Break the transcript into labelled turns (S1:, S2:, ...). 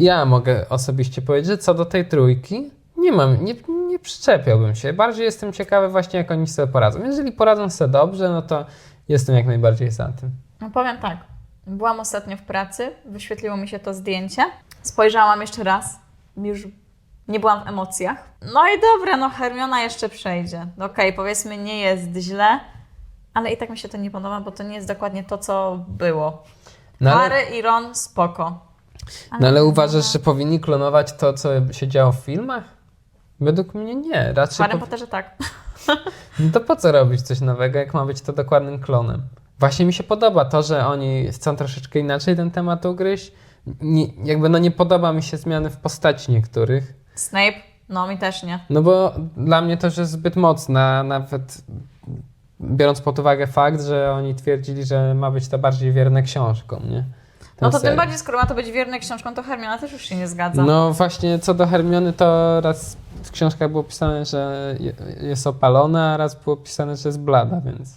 S1: ja mogę osobiście powiedzieć, że co do tej trójki, nie mam, nie, nie przyczepiałbym się. Bardziej jestem ciekawy właśnie, jak oni sobie poradzą. Jeżeli poradzą sobie dobrze, no to jestem jak najbardziej za tym.
S2: No powiem tak. Byłam ostatnio w pracy, wyświetliło mi się to zdjęcie. Spojrzałam jeszcze raz, już nie byłam w emocjach. No i dobra, no Hermiona jeszcze przejdzie. Okej, powiedzmy, nie jest źle, ale i tak mi się to nie podoba, bo to nie jest dokładnie to, co było.
S1: No ale,
S2: Harry i Ron spoko.
S1: No ale uważasz, że powinni klonować to, co się działo w filmach? Według mnie nie. Raczej
S2: Harry
S1: po,
S2: Potterze tak.
S1: no to po co robić coś nowego, jak ma być to dokładnym klonem? Właśnie mi się podoba to, że oni chcą troszeczkę inaczej ten temat ugryźć. Nie, jakby no nie podoba mi się zmiany w postaci niektórych.
S2: Snape? No, mi też nie.
S1: No bo dla mnie to już jest zbyt mocne, nawet biorąc pod uwagę fakt, że oni twierdzili, że ma być to bardziej wierne książkom, nie?
S2: No to tym bardziej, skoro ma to być wierne książką, to Hermiona też już się nie zgadza.
S1: No właśnie, co do Hermiony, to raz w książkach było pisane, że je- jest opalona, a raz było pisane, że jest blada, więc...